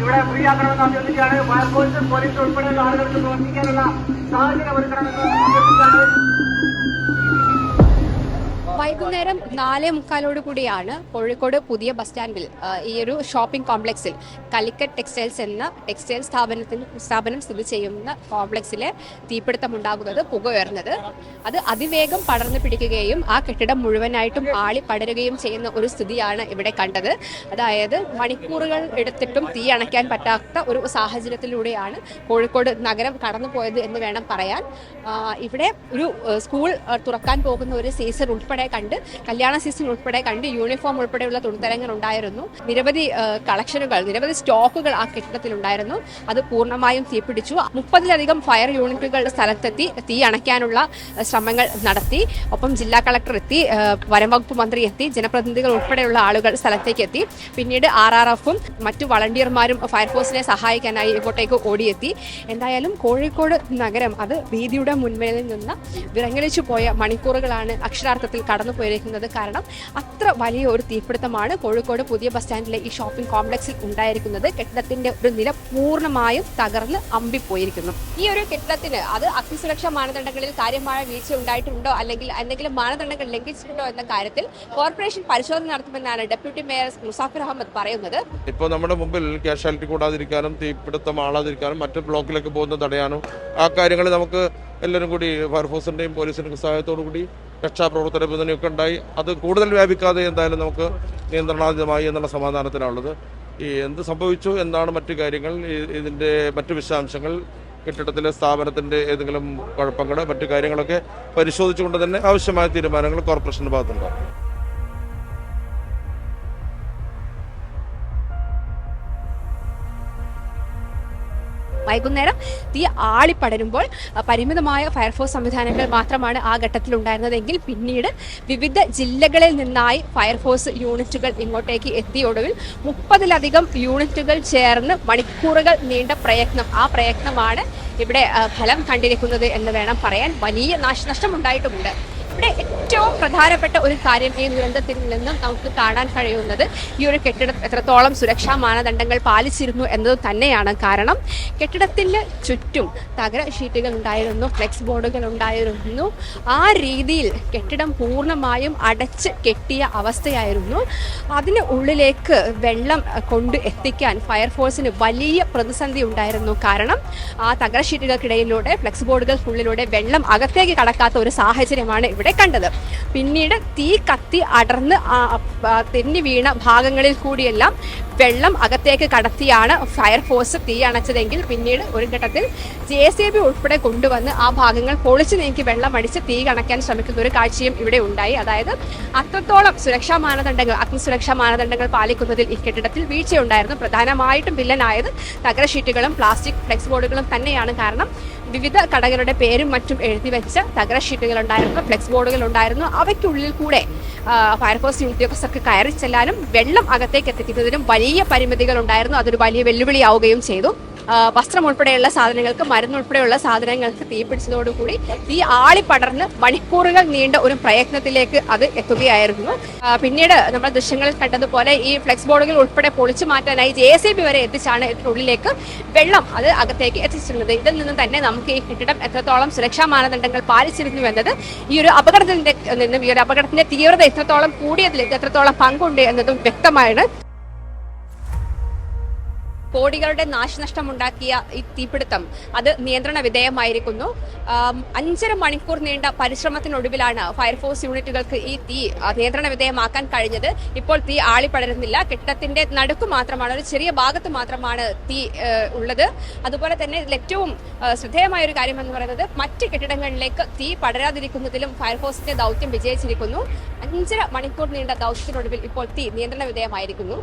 ഇവിടെ ഫ്രീ ആക്കണമെന്ന് അഭ്യർത്ഥിക്കുകയാണ്. ഫയർഫോഴ്സും പോലീസും ഉൾപ്പെടെയുള്ള ആളുകൾക്ക് പ്രവർത്തിക്കാനുള്ള സാഹചര്യം ഒരുക്കണമെന്ന് അഭ്യർത്ഥിക്കുകയാണ്. വൈകുന്നേരം നാലേ മുക്കാലോട് കൂടിയാണ് കോഴിക്കോട് പുതിയ ബസ് സ്റ്റാൻഡിൽ ഈ ഒരു ഷോപ്പിംഗ് കോംപ്ലക്സിൽ കലിക്കറ്റ് ടെക്സ്റ്റൈൽസ് എന്ന ടെക്സ്റ്റൈൽ സ്ഥാപനത്തിന് സ്ഥാപനം സ്ഥിതി ചെയ്യുന്ന കോംപ്ലക്സിലെ തീപിടുത്തം ഉണ്ടാകുന്നത് പുക ഉയർന്നത്. അത് അതിവേഗം പടർന്നു പിടിക്കുകയും ആ കെട്ടിടം മുഴുവനായിട്ടും ആളി പടരുകയും ചെയ്യുന്ന ഒരു സ്ഥിതിയാണ് ഇവിടെ കണ്ടത്. അതായത് മണിക്കൂറുകൾ എടുത്തിട്ടും തീ അണയ്ക്കാൻ പറ്റാത്ത ഒരു സാഹചര്യത്തിലൂടെയാണ് കോഴിക്കോട് നഗരം കടന്നുപോയത് എന്ന് വേണം പറയാൻ. ഇവിടെ ഒരു സ്കൂൾ തുറക്കാൻ പോകുന്ന ഒരു സീസൺ ഉൾപ്പെടെ കണ്ട് കല്യാണ സീസൺ ഉൾപ്പെടെ കണ്ട് യൂണിഫോം ഉൾപ്പെടെയുള്ള തുണിത്തരങ്ങൾ ഉണ്ടായിരുന്നു. നിരവധി കളക്ഷനുകൾ നിരവധി സ്റ്റോക്കുകൾ ആ കെട്ടിടത്തിൽ ഉണ്ടായിരുന്നു. അത് പൂർണമായും തീപിടിച്ചു. മുപ്പതിലധികം ഫയർ യൂണിറ്റുകളുടെ സ്ഥലത്തെത്തി തീ അണയ്ക്കാനുള്ള ശ്രമങ്ങൾ നടത്തി. ഒപ്പം ജില്ലാ കളക്ടർ എത്തി വനംവകുപ്പ് മന്ത്രി എത്തി ജനപ്രതിനിധികൾ ഉൾപ്പെടെയുള്ള ആളുകൾ സ്ഥലത്തേക്ക് എത്തി. പിന്നീട് ആർ ആർ എഫും മറ്റു വളണ്ടിയർമാരും ഫയർഫോഴ്സിനെ സഹായിക്കാനായി ഇങ്ങോട്ടേക്ക് ഓടിയെത്തി. എന്തായാലും കോഴിക്കോട് നഗരം അത് ഭീതിയുടെ മുൻവേലിൽ നിന്ന് വിറങ്ങലിച്ചു പോയ മണിക്കൂറുകളാണ് അക്ഷരാർത്ഥത്തിൽ കടന്നു പോയിരിക്കുന്നത് കാരണം അത്ര വലിയ ഒരു തീപിടുത്തമാണ് കോഴിക്കോട് പുതിയ ബസ് സ്റ്റാൻഡിലെ ഈ ഷോപ്പിംഗ് കോംപ്ലക്സിൽ ഉണ്ടായിരിക്കുന്നത്. കെട്ടിടത്തിന്റെ ഒരു നില പൂർണമായും തകർന്ന് അമ്പിപ്പോയിരിക്കുന്നു. ഈ ഒരു കെട്ടിടത്തിന് അത് അഗ്നിസുരക്ഷാ മാനദണ്ഡങ്ങളിൽ കാര്യമായ വീഴ്ച ഉണ്ടായിട്ടുണ്ടോ? അല്ലെങ്കിൽ എന്തെങ്കിലും മാനദണ്ഡങ്ങൾ ലംഘിച്ചിട്ടുണ്ടോ എന്ന കാര്യത്തിൽ കോർപ്പറേഷൻ പരിശോധന നടത്തുമെന്നാണ് ഡെപ്യൂട്ടി മേയർ മുസാഫിർ അഹമ്മദ് പറയുന്നത്. ഇപ്പോൾ നമ്മുടെ മുമ്പിൽ കാഷ്വാലിറ്റി കൂടാതിരിക്കാനും തീപിടുത്തം ആളാതിരിക്കാനും മറ്റ് ബ്ലോക്കിലേക്ക് പോകുന്ന തടയാനും ആ കാര്യങ്ങൾ നമുക്ക് എല്ലാവരും കൂടി ഫയർഫോഴ്സിന്റെയും പോലീസിന്റെയും സഹായത്തോടു കൂടി രക്ഷാപ്രവർത്തന പിന്തുണയൊക്കെ ഉണ്ടായി. അത് കൂടുതൽ വ്യാപിക്കാതെ എന്തായാലും നമുക്ക് നിയന്ത്രണാതീതമായി എന്നുള്ള സമാധാനത്തിലാണുള്ളത്. ഈ എന്ത് സംഭവിച്ചു എന്താണ് മറ്റു കാര്യങ്ങൾ. ഇതിന്റെ മറ്റു വിശദാംശങ്ങൾ കെട്ടിടത്തിലെ സ്ഥാപനത്തിന്റെ ഏതെങ്കിലും കുഴപ്പങ്ങൾ മറ്റു കാര്യങ്ങളൊക്കെ പരിശോധിച്ചുകൊണ്ട് തന്നെ ആവശ്യമായ തീരുമാനങ്ങൾ കോർപ്പറേഷന്റെ ഭാഗത്തുണ്ടാകും. വൈകുന്നേരം തീ ആളിപ്പടരുമ്പോൾ പരിമിതമായ ഫയർഫോഴ്സ് സംവിധാനങ്ങൾ മാത്രമാണ് ആ ഘട്ടത്തിൽ ഉണ്ടായിരുന്നതെങ്കിൽ പിന്നീട് വിവിധ ജില്ലകളിൽ നിന്നായി ഫയർഫോഴ്സ് യൂണിറ്റുകൾ ഇങ്ങോട്ടേക്ക് എത്തിയ ഒടുവിൽ മുപ്പതിലധികം യൂണിറ്റുകൾ ചേർന്ന് മണിക്കൂറുകൾ നീണ്ട പ്രയത്നം ആ പ്രയത്നമാണ് ഇവിടെ ഫലം കണ്ടിരിക്കുന്നത് എന്ന് വേണം പറയാൻ. വലിയ നാശനഷ്ടം ഉണ്ടായിട്ടുമുണ്ട് ഇവിടെ ഏറ്റവും പ്രധാനപ്പെട്ട ഒരു കാര്യം ഈ ദുരന്തത്തിൽ നിന്നും നമുക്ക് കാണാൻ കഴിയുന്നത് ഈ ഒരു കെട്ടിടം എത്രത്തോളം സുരക്ഷാ മാനദണ്ഡങ്ങൾ പാലിച്ചിരുന്നു എന്നത് തന്നെയാണ്. കാരണം കെട്ടിടത്തിന് ചുറ്റും തകര ഷീറ്റുകൾ ഉണ്ടായിരുന്നു ഫ്ലെക്സ് ബോർഡുകൾ ഉണ്ടായിരുന്നു. ആ രീതിയിൽ കെട്ടിടം പൂർണമായും അടച്ച് കെട്ടിയ അവസ്ഥയായിരുന്നു. അതിന് ഉള്ളിലേക്ക് വെള്ളം കൊണ്ട് എത്തിക്കാൻ ഫയർഫോഴ്സിന് വലിയ പ്രതിസന്ധി ഉണ്ടായിരുന്നു. കാരണം ആ തകര ഷീറ്റുകൾക്കിടയിലൂടെ ഫ്ലെക്സ് ബോർഡുകൾക്കുള്ളിലൂടെ വെള്ളം അകത്തേക്ക് കടക്കാത്ത ഒരു സാഹചര്യമാണ് ഇവിടെ കണ്ടത്. പിന്നീട് തീ കത്തി അടർന്ന് തെന്നി വീണ ഭാഗങ്ങളിൽ കൂടിയെല്ലാം വെള്ളം അകത്തേക്ക് കടത്തിയാണ് ഫയർഫോഴ്സ് തീ അണച്ചതെങ്കിൽ പിന്നീട് ഒരു ഘട്ടത്തിൽ ജെ സി ബി ഉൾപ്പെടെ കൊണ്ടുവന്ന് ആ ഭാഗങ്ങൾ പൊളിച്ചു നീക്കി വെള്ളം അടിച്ച് തീ കണക്കാൻ ശ്രമിക്കുന്ന ഒരു കാഴ്ചയും ഇവിടെ ഉണ്ടായി. അതായത് അത്രത്തോളം സുരക്ഷാ മാനദണ്ഡങ്ങൾ അഗ്നിസുരക്ഷാ മാനദണ്ഡങ്ങൾ പാലിക്കുന്നതിൽ ഈ കെട്ടിടത്തിൽ വീഴ്ചയുണ്ടായിരുന്നു. പ്രധാനമായിട്ടും വില്ലനായത് തകര ഷീറ്റുകളും പ്ലാസ്റ്റിക് ഫ്ലെക്സ് ബോർഡുകളും തന്നെയാണ് കാരണം വിവിധ കടകളുടെ പേരും മറ്റും എഴുതി വെച്ച തകര ഷീറ്റുകൾ ഉണ്ടായിരുന്നു ഫ്ലെക്സ് ബോർഡുകൾ ഉണ്ടായിരുന്നു. അവയ്ക്കുള്ളിൽ കൂടെ ഫയർഫോഴ്സ് ഉദ്യോഗസ്ഥർക്ക് കയറി ചെല്ലാനും വെള്ളം അകത്തേക്ക് എത്തിക്കുന്നതിനും വലിയ പരിമിതികൾ ഉണ്ടായിരുന്നു. അതൊരു വലിയ വെല്ലുവിളിയാവുകയും ചെയ്തു. വസ്ത്രം ഉൾപ്പെടെയുള്ള സാധനങ്ങൾക്ക് മരുന്ന് ഉൾപ്പെടെയുള്ള സാധനങ്ങൾക്ക് തീ പിടിച്ചതോടുകൂടി തീ ആളിപ്പടർന്ന് മണിക്കൂറുകൾ നീണ്ട ഒരു പ്രയത്നത്തിലേക്ക് അത് എത്തുകയായിരുന്നു. പിന്നീട് നമ്മൾ ദൃശ്യങ്ങളിൽ കണ്ടതുപോലെ ഈ ഫ്ലെക്സ് ബോർഡുകൾ ഉൾപ്പെടെ പൊളിച്ചു മാറ്റാനായി ജെ സി ബി വരെ എത്തിച്ചാണ് ഇതിനുള്ളിലേക്ക് വെള്ളം അത് അകത്തേക്ക് എത്തിച്ചിരുന്നത്. ഇതിൽ നിന്ന് തന്നെ നമുക്ക് ഈ കെട്ടിടം എത്രത്തോളം സുരക്ഷാ മാനദണ്ഡങ്ങൾ പാലിച്ചിരുന്നു എന്നത് ഈ ഒരു അപകടത്തിന്റെ നിന്നും ഈ ഒരു അപകടത്തിന്റെ തീവ്രത എത്രത്തോളം കൂടിയതിൽ ഇത് എത്രത്തോളം പങ്കുണ്ട് എന്നതും വ്യക്തമാണ്. കോടികളുടെ നാശനഷ്ടമുണ്ടാക്കിയ ഈ തീപിടുത്തം അത് നിയന്ത്രണ വിധേയമായിരിക്കുന്നു. അഞ്ചര മണിക്കൂർ നീണ്ട പരിശ്രമത്തിനൊടുവിലാണ് ഫയർഫോഴ്സ് യൂണിറ്റുകൾക്ക് ഈ തീ നിയന്ത്രണ വിധേയമാക്കാൻ കഴിഞ്ഞത്. ഇപ്പോൾ തീ ആളിപ്പടരുന്നില്ല കെട്ടിടത്തിന്റെ നടുക്ക് മാത്രമാണ് ഒരു ചെറിയ ഭാഗത്ത് മാത്രമാണ് തീ ഉള്ളത്. അതുപോലെ തന്നെ ഏറ്റവും ശ്രദ്ധേയമായ ഒരു കാര്യം എന്ന് പറയുന്നത് മറ്റ് കെട്ടിടങ്ങളിലേക്ക് തീ പടരാതിരിക്കുന്നതിലും ഫയർഫോഴ്സിന്റെ ദൗത്യം വിജയിച്ചിരിക്കുന്നു. അഞ്ചര മണിക്കൂർ നീണ്ട ദൗത്യത്തിനൊടുവിൽ ഇപ്പോൾ തീ നിയന്ത്രണ വിധേയമായിരിക്കുന്നു.